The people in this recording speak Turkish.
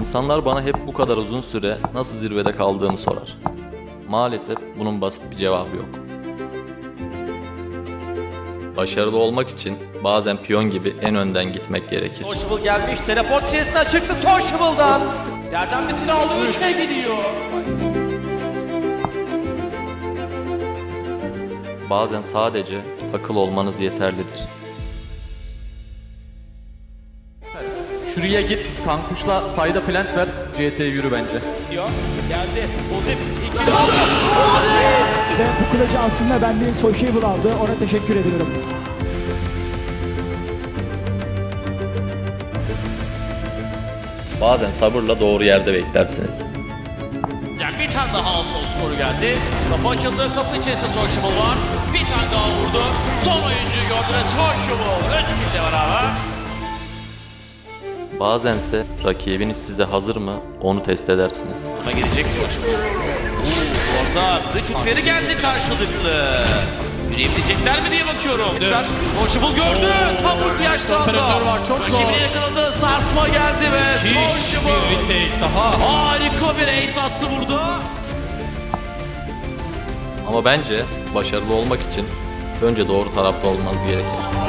İnsanlar bana hep bu kadar uzun süre nasıl zirvede kaldığımı sorar. Maalesef bunun basit bir cevabı yok. Başarılı olmak için bazen piyon gibi en önden gitmek gerekir. Sociable gelmiş. Teleport içerisinden çıktı Sociable'dan. Yerden bir silah aldı. Üçe gidiyor. Bazen sadece akıl olmanız yeterlidir. Şuraya git, kankuşla fayda plant ver, CT'ye yürü bence. Diyor. Geldi. Ulti. İki Ve bu kılıcı aslında ben değil Sociable aldı. Ona teşekkür ediyorum. Bazen sabırla doğru yerde beklersiniz. Yani bir tane daha altın skoru geldi. Kapı açıldı. Kapı içerisinde Sociable var. Bir tane daha vurdu. Son oyuncuyu gördü ve Sociable. Özgür'le beraber. Bazense rakibiniz size hazır mı onu test edersiniz. Buna gelecek Sociable. Uuu orada kılıç uçları geldi karşılıklı. Yürüyebilecekler mi diye bakıyorum. Sociable gördü. Tam ulti yaşlandı. Operatör var, çok zor. Rakibini yakaladı. Sarsma geldi ve Sociable. bir retake daha. Harika bir ace attı burada. Ama bence başarılı olmak için önce doğru tarafta olmanız gerekir.